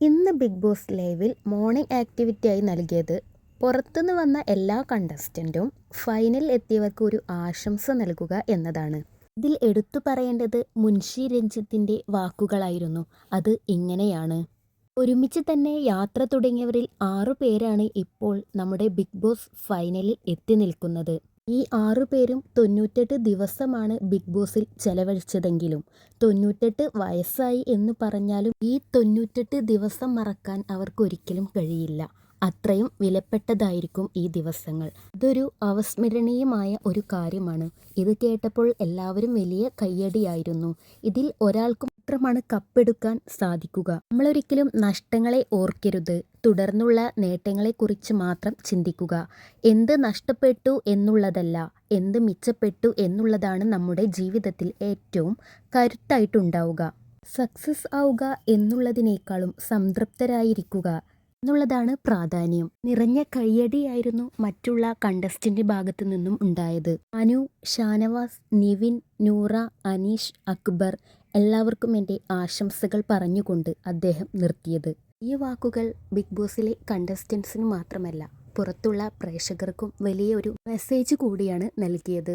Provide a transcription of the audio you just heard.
ഇന്ന് Big Boss ലൈവിൽ morning ആക്ടിവിറ്റിയായി നൽകിയത് പുറത്തുനിന്ന് വന്ന എല്ലാ കണ്ടസ്റ്റന്റും ഫൈനൽ എത്തിയവർക്ക് ഒരു ആശംസ നൽകുക എന്നതാണ്. ഇതിൽ എടുത്തു പറയേണ്ടത് മുൻഷി രഞ്ജിത്തിന്റെ വാക്കുകളായിരുന്നു. അത് ഇങ്ങനെയാണ്. ഒരുമിച്ച് തന്നെ യാത്ര തുടങ്ങിയവരിൽ ആറു പേരാണ് ഇപ്പോൾ നമ്മുടെ ബിഗ് ബോസ് ഫൈനലിൽ എത്തി നിൽക്കുന്നത്. ഈ ആറുപേരും തൊണ്ണൂറ്റെട്ട് ദിവസമാണ് ബിഗ് ബോസിൽ ചെലവഴിച്ചതെങ്കിലും തൊണ്ണൂറ്റെട്ട് വയസ്സായി എന്ന് പറഞ്ഞാലും ഈ തൊണ്ണൂറ്റെട്ട് ദിവസം മറക്കാൻ അവർക്കൊരിക്കലും കഴിയില്ല. അത്രയും വിലപ്പെട്ടതായിരിക്കും ഈ ദിവസങ്ങൾ. ഇതൊരു അവസ്മരണീയമായ ഒരു കാര്യമാണ്. ഇത് കേട്ടപ്പോൾ എല്ലാവരും വലിയ കയ്യടിയായിരുന്നു. ഇതിൽ ഒരാൾക്ക് മാത്രമാണ് കപ്പെടുക്കാൻ സാധിക്കുക. നമ്മളൊരിക്കലും നഷ്ടങ്ങളെ ഓർക്കരുത്. തുടർന്നുള്ള നേട്ടങ്ങളെക്കുറിച്ച് മാത്രം ചിന്തിക്കുക. എന്ത് നഷ്ടപ്പെട്ടു എന്നുള്ളതല്ല എന്ത് മിച്ചപ്പെട്ടു എന്നുള്ളതാണ് നമ്മുടെ ജീവിതത്തിൽ ഏറ്റവും കരുത്തായിട്ടുണ്ടാവുക. സക്സസ് ആവുക എന്നുള്ളതിനേക്കാളും സംതൃപ്തരായിരിക്കുക. എന്നുള്ളതാണ് പ്രാധാന്യം. നിറഞ്ഞ കയ്യടിയായിരുന്നു മറ്റുള്ള കണ്ടസ്റ്റന്റ് ഭാഗത്തു നിന്നും ഉണ്ടായത്. അനു ഷാനവാസ് നിവിൻ നൂറ അനീഷ് അക്ബർ എല്ലാവർക്കും എന്റെ ആശംസകൾ പറഞ്ഞുകൊണ്ട് അദ്ദേഹം നിർത്തിയത്. ഈ വാക്കുകൾ ബിഗ് ബോസിലെ കണ്ടസ്റ്റൻസിന് മാത്രമല്ല പുറത്തുള്ള പ്രേക്ഷകർക്കും വലിയൊരു മെസ്സേജ് കൂടിയാണ് നൽകിയത്.